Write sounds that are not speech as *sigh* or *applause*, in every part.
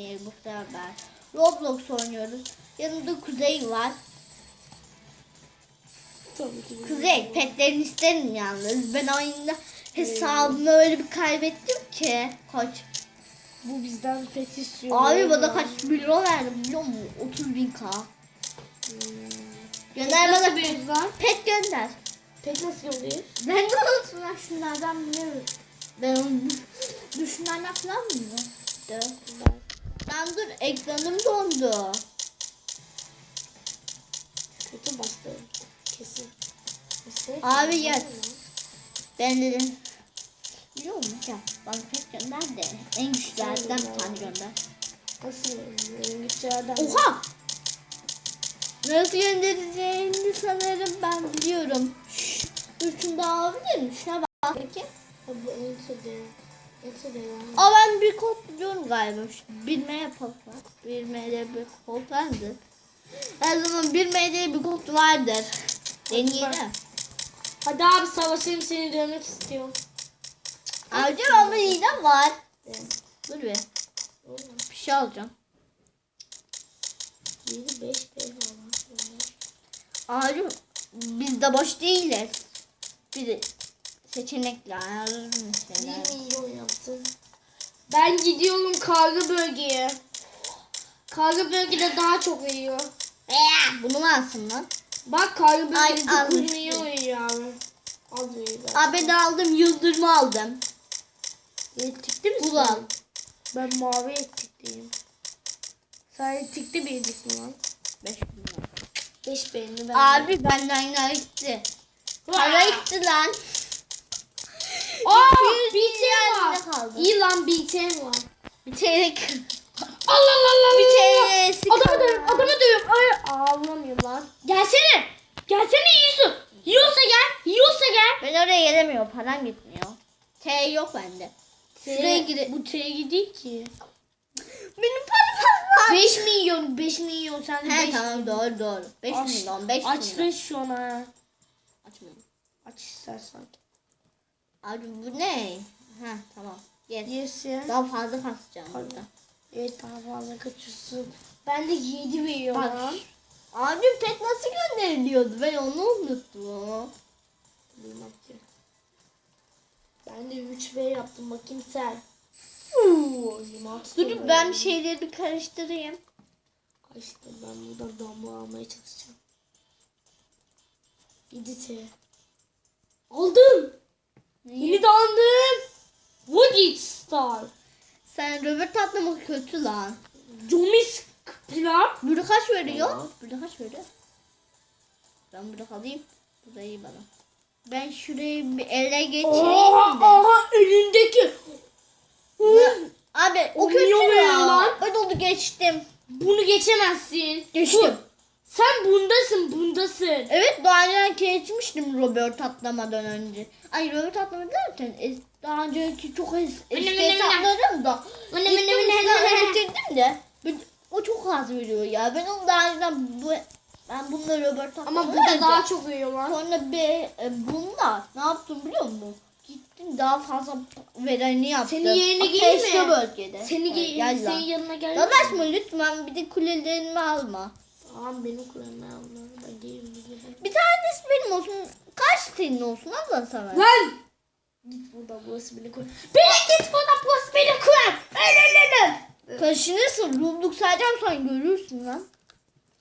saniye bu beraber. Roblox oynuyoruz. Yanında Kuzey var. Kuzey petlerini isterim yalnız. Ben oyunda hesabımı öyle bir kaybettim ki. Kaç? Bu bizden pet istiyor. Abi bana kaç milyon verdi biliyor musun? 30 bin k. Hmm. Gönder bana bir pet. gönder. Pet nasıl yolluyor? Ben de unuttum ben şunlardan biliyorum. Ben onu düşünenler falan mı? De. Ben dur ekranım dondu. Kötü bastı. Kesin. Kesin. Abi gel. Ben dedim. Biliyor musun ya? Bana pet gönder de en güçlerden bir tane gönder. Nasıl? En güçlerden. Oha! Nasıl göndereceğini sanırım ben biliyorum. Şşş, dur şunu da alabilir miyim? Şuna bak peki. Bu en sade. Aa ben bir kod biliyorum galiba. Bilme yapalım. MD bir kod vardır. Her zaman MD bir kod vardır. Deneyelim. Hadi abi savaşayım seni dövmek istiyorum. Ayrıca ama yine var. Evet. Dur bir. Bir şey alacağım. 7 5 5 falan. Ayrıca biz de boş değiliz. Bir de seçenekler mesela. 1 milyon yaptın. Ben gidiyorum karga bölgeye. Karga bölgede daha çok veriyor. Ee, bunu mu alsın lan? Bak Ay, bölgede almış. 9 milyon veriyor abi. Az veriyor. Aa ben de aldım yıldırımı aldım. Etikti misin? Ulan. Ben mavi etikliyim. Sen etikli birincisin lan. 5 milyon. 5 beğendi ben. Abi benden gitti. Para gitti lan. Aa 200 bir var. İyi lan bir var. Bir TL. Allah Allah Allah. Bir. TL'si Adamı dövüyorum, adamı dövüyorum. Ay, ağlamıyor lan. Gelsene. Gelsene yiyorsun. Yiyorsa gel, yiyorsa gel. Ben oraya gelemiyorum. Param gitmiyor. T yok bende. Şuraya gire. Bu T'ye değil ki. Benim param var. 5 milyon, 5 milyon sen de He 5 tamam doğru doğru. 5 Aç- milyon 5 Aç milyon. 5 şu an ha. Açmıyorum. Aç istersen. Abi bu ne? Ha tamam. Yes. Yes ya. Daha fazla kasacağım burada. Evet daha fazla kaçıyorsun. Ben de 7 veriyorum Bak. Abi pet nasıl gönderiliyordu? Ben onu unuttum. Bilmem ki. Ben de 3B yaptım bakayım sen. Uuu, 26 Dur ben bir şeyleri bir karıştırayım. İşte ben buradan damla almaya çalışacağım. 7T. Aldım. Yeni de aldım. Woodit Star. Sen Robert atlamak kötü lan. Jomis Pilar. Burada kaç veriyor? Burada kaç veriyor? Ben burada alayım. Burada iyi bana. Ben şurayı bir ele geçireyim Oha, de. oha elindeki. Abi o kötü ya. lan? Ben onu geçtim. Bunu geçemezsin. Geçtim. Bu- Sen bundasın bundasın. Evet daha önce geçmiştim Robert atlamadan önce. Ay Robert atlamadan derken es- daha önceki çok es eski hesaplarım da. Öne. getirdim de. o çok az veriyor ya. Ben onu daha önceden bu, ben bununla Robert atlamadan Ama burada önce- daha çok veriyor lan. Sonra bir e, bununla ne yaptım biliyor musun? Gittim daha fazla vereni yaptım. Senin yerine geleyim mi? bölgede. Seni ge- gel senin yanına gel. Dolaşma lütfen bir de kulelerimi alma. Tamam benim kulağımı alma. Ben. Bir tanesi benim olsun. Kaç senin olsun Allah sana. Lan! Git buradan burası benim kulağım. Beni git buradan burası benim kulağım. Öyle öyle öyle. Kaşınırsın. Rubluk sayacağım sen görürsün lan.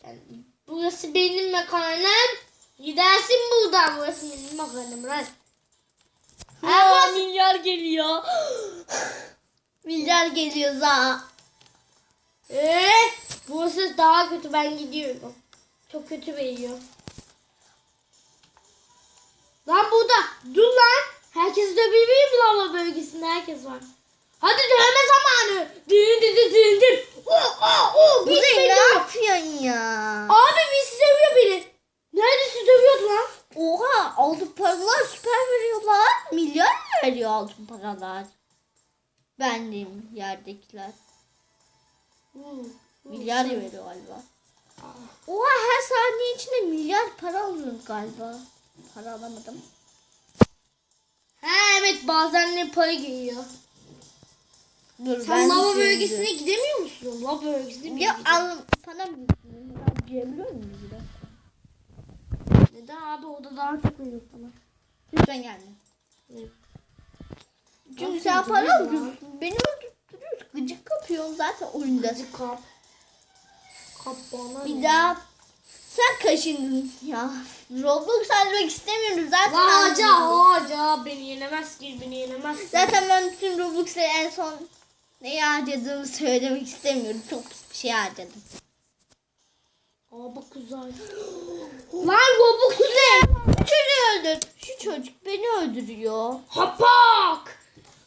Yani burası benim mekanım. Gidersin buradan burası benim mekanım lan. Aa, milyar geliyor. *gasps* Milyar geliyor za. Evet. Burası daha kötü ben gidiyorum. Çok kötü veriyor. Lan burada. Dur lan. Herkes dövebilir mi lava bölgesinde? Herkes var. Hadi dövme zamanı. Dün dün dün dün dün. Oh oh oh. Kuzey şey ne yapıyorsun ya? Abi birisi dövüyor beni. Neredesi dövüyordu lan? Oha altın paralar süper veriyorlar. Milyar veriyor altın paralar? Bendim yerdekiler. Milyar veriyor galiba. Oha her saniye içinde milyar para alıyoruz galiba. Para alamadım. Ha evet bazen ne para geliyor. Dur, Sen lava bölgesine gidemiyor musun? Lava bölgesine Ya gideceğim. al bana ben diyebiliyor muyum? Neden abi orada daha çok uyuyor bana. Lütfen gelme. Çünkü sen para alıyorsun. Beni öldürtüyorsun. Kapıyorsun zaten oyunda. Hadi kap. Kap bana Bir ne? daha sen kaşındın ya. Roblox almak istemiyorum zaten. Haca haca beni yenemez ki beni yenemez. ki. Zaten ben bütün Roblox'ları en son neyi harcadığımı söylemek istemiyorum. Çok bir şey harcadım. Aa bak uzay. *gasps* Lan Robux ne? Şu çocuğu öldür. Şu çocuk beni öldürüyor. Hapak.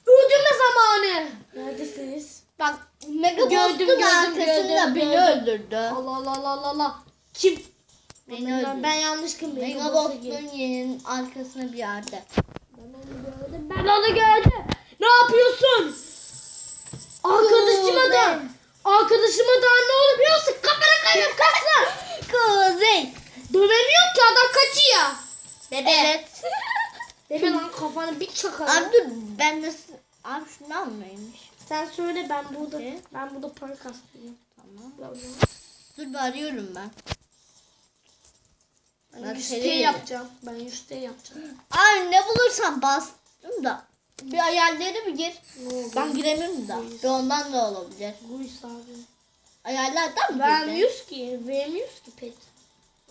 Öldürme zamanı. Neredesiniz? Bak Mega Gördüm, gördüm, arkasında gördüm, beni öldürdü. Allah Allah Allah Allah. Kim? Beni ben, öldürdü. ben yanlış kim? Mega Boss'un yerinin arkasında bir yerde. Ben onu gördüm. Ben onu gördüm. Ne yapıyorsun? Arkadaşıma da. Arkadaşıma da ne olur biliyor musun? Kafana kayıp kaçsın. Kuzey. Dövemiyor ki adam kaçıyor. Bebe. Evet. *laughs* Bebe lan kafanı bir çakalım. Abi dur ben nasıl... Abi şundan mıymış? Sen söyle ben burada Ne? ben burada para kastırıyorum. Tamam. Dur bir arıyorum ben. Ben Ben 100 seni- T yapacağım. Ben 100 T yapacağım. Abi ne bulursam bastım da. Bir ayarlara bir gir. Ben giremiyorum da. Bir ondan da olabilir. Guys abi. Ayarlardan mı? Vermiyoruz ki. Vermiyoruz ki pet.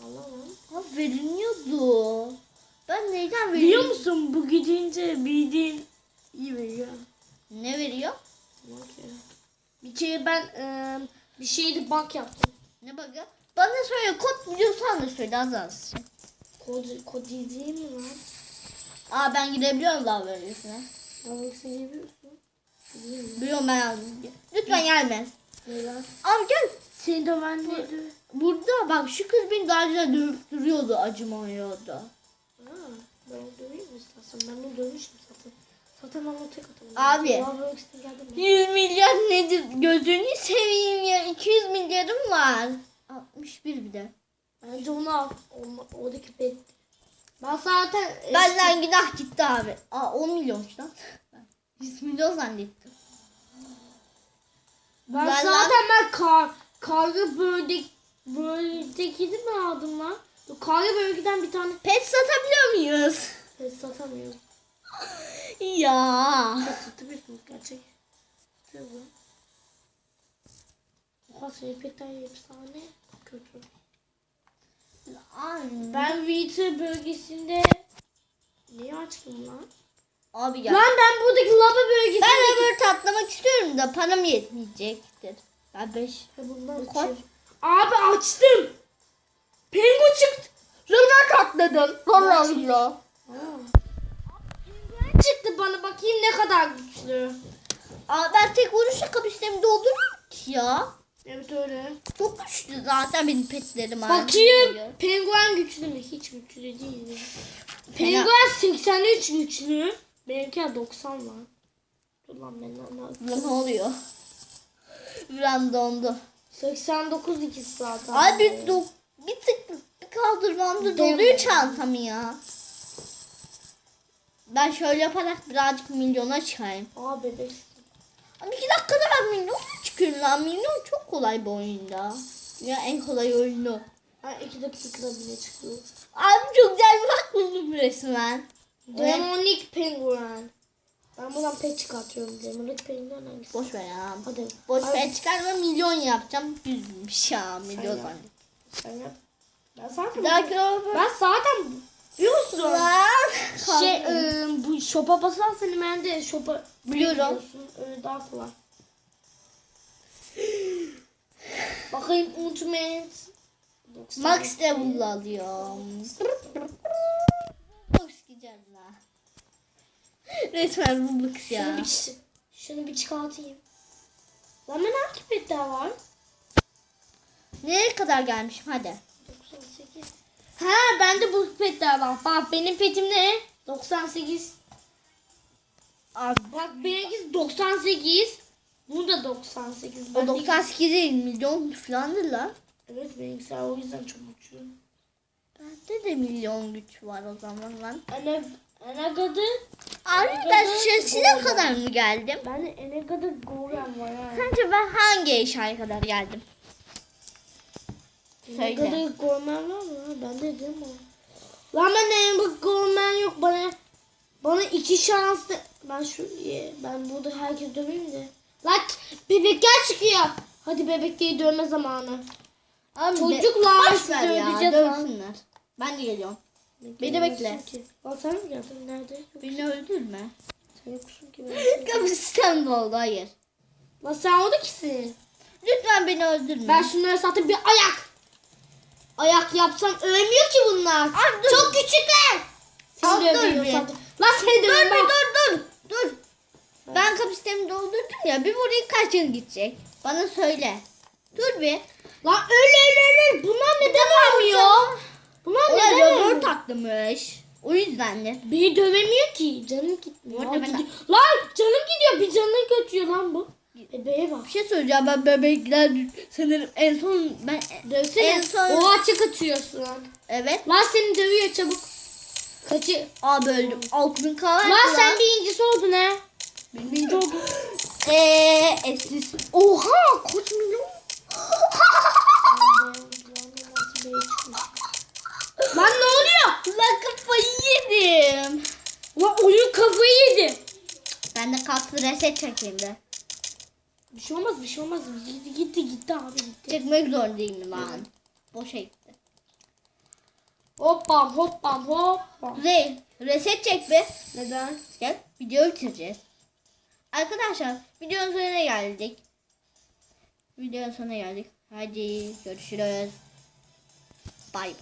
Allah Allah. Ha veriliyordu. Ben neyden Biliyor veriyorum? musun bu gidince bildiğin iyi veriyor. Ne veriyor? Bak ya. Kere ben e, bir şeydi bak yaptım. Ne bakıyor? Bana söyle kod biliyorsan da söyle az az. Kod, kod izleyeyim mi lan? Aa ben girebiliyorum daha böylesine. Davul seviyorsun. Biliyor musun? Biliyorum ben yazdım. Lütfen gelme. Abi gel. Seni de ben neydi? Burada bak şu kız beni daha güzel dövüp duruyordu acımıyordu. Ha, ben döveyim mi istersen? Ben onu dövmüştüm zaten. Zaten ben tek atamam. Abi. Davul ikisine geldim mi? 100 milyar nedir? Gözünü seveyim ya. 200 milyarım var. 61 bir de. Bence onu al. Olma, oradaki pet. Ben zaten... Benden günah gitti abi. Aa 10 milyon lan. 100 milyon zannettim. Ben, Ben zaten ben kar, karga bölge, bölgedeki mi aldım lan? Karga bölgeden bir tane Pet satabiliyor muyuz? pet satamıyorum. Ya. Gerçek. Oha efsane kötü. Abi ben Vita bölgesinde niye açtım lan? abi ya. Lan ben buradaki lava bölgesinde Ben öbür tatlamak istiyorum da param yetmeyecektir. Ben 5 bundan Kaç? açıyorum. Abi açtım. Pengu çıktı. Rıza katladım. Sonra Gerçek. Bana bakayım ne kadar güçlü. Aa ben tek vuruşla kapıştığımı doldururum ki ya. Evet öyle. Çok güçlü zaten benim petlerim. Bakayım. Penguen güçlü mü? Hiç güçlü değil. Penguen 83 güçlü. Benimki 90 var. Dur lan ben. Ne oluyor? An dondu. 89 ikisi zaten. Abi bir, bir tık bir kaldırmamda doluyor çantam ya. Ben şöyle yaparak birazcık milyona çıkayım. Aa bebek. Abi iki dakikada ben milyona çıkıyorum lan. Milyon çok kolay bu oyunda. Ya en kolay oyunu. Ha 2 dakikada bile çıkıyor. Abi çok güzel bir bak buldum resmen. Demonic Penguin. Ben buradan pet çıkartıyorum. Demonic Penguin hangisi? Boş ver ya. Hadi. Boş Hadi. ver çıkarma milyon yapacağım. Yüzmüş ya milyon yap. zannettim. Sen yap. Ben zaten ben... ben zaten biliyorsun. Lan. Şey e, bu şopa basarsan hemen de şopa Biliyorum. Öyle daha kolay. Bakayım. 90. Max level alıyorum. Roblox gideceğiz la. Resmen Şunu ya. bir, şunu bir çıkartayım. Lan ben hangi petler var? Nereye kadar gelmişim hadi. 98. Ha bende bu petler var. Bak benim petim ne? 98. Abi Bak benimkisi 98. Bu da 98. o Bendeki- 98 değil milyon falandır la. Evet benimkisi o yüzden çok güçlü. Bende de milyon güç var o zaman lan. Alev, Enega'da Arkadaşlar size kadar mı geldim? ben de Enega'da Gorem var ha. Sence ben hangi eşyaya kadar geldim? Söyle. Enega'da Gorem var mı? Ben de diyorum ama. Lan ben Enega'da Gorem yok bana. Bana iki şanslı. Ben şu ben burada herkes döveyim de. Lan bebekler çıkıyor. Hadi bebekleri dövme zamanı. Abi Çocuklar, boş ver ya dövsünler. Ben de geliyorum. Beni bekle. Lan sen mi geldin? Nerede? Beni öldürme. sen yoksun ki. Ben. *laughs* Kapısından oldu hayır. Lan sen orada kisin. Lütfen beni öldürme. Ben şunları satıp bir ayak. Ayak yapsam ölmüyor ki bunlar. Abi dur. Çok küçükler. Seni dur bir. zaten. Lan seni dur bir dur dur dur. Ben kapı sistemi doldurdum ya bir buraya kaç yıl gidecek? Bana söyle. Dur bir. Lan öl öl öl öl. Bunlar neden ölmüyor? Bunlar neden ölmüyor? taktırmış. O yüzden de. Beni dövemiyor ki. Canım gitmiyor. Ben- gidiyor. Lan canım gidiyor. Bir canını götürüyor lan bu. Bebeğe bak. Bir şey söyleyeceğim ben bebekler sanırım en son ben Dövsene. En son- O açık atıyorsun. evet Lan seni dövüyor çabuk. Kaçı. abi öldüm. Altın kahve. Lan sen birincisi oldun he. birinci oldum. *gasps* Eee etsiz. Oha koç milyon. *laughs* Lan ne oluyor? Lan kafayı yedim. Lan oyun kafayı yedi. Ben de kaslı reset çekeyim de. Bir şey olmaz bir şey olmaz. Gitti gitti gitti abi gitti. Çekmek zorundayım lan. Boşa gitti. Hoppam hoppam hoppam. Kuzey reset çek be. Neden? Gel videoyu bitireceğiz. Arkadaşlar videonun sonuna geldik. Videonun sonuna geldik. Hadi görüşürüz. Bay bay.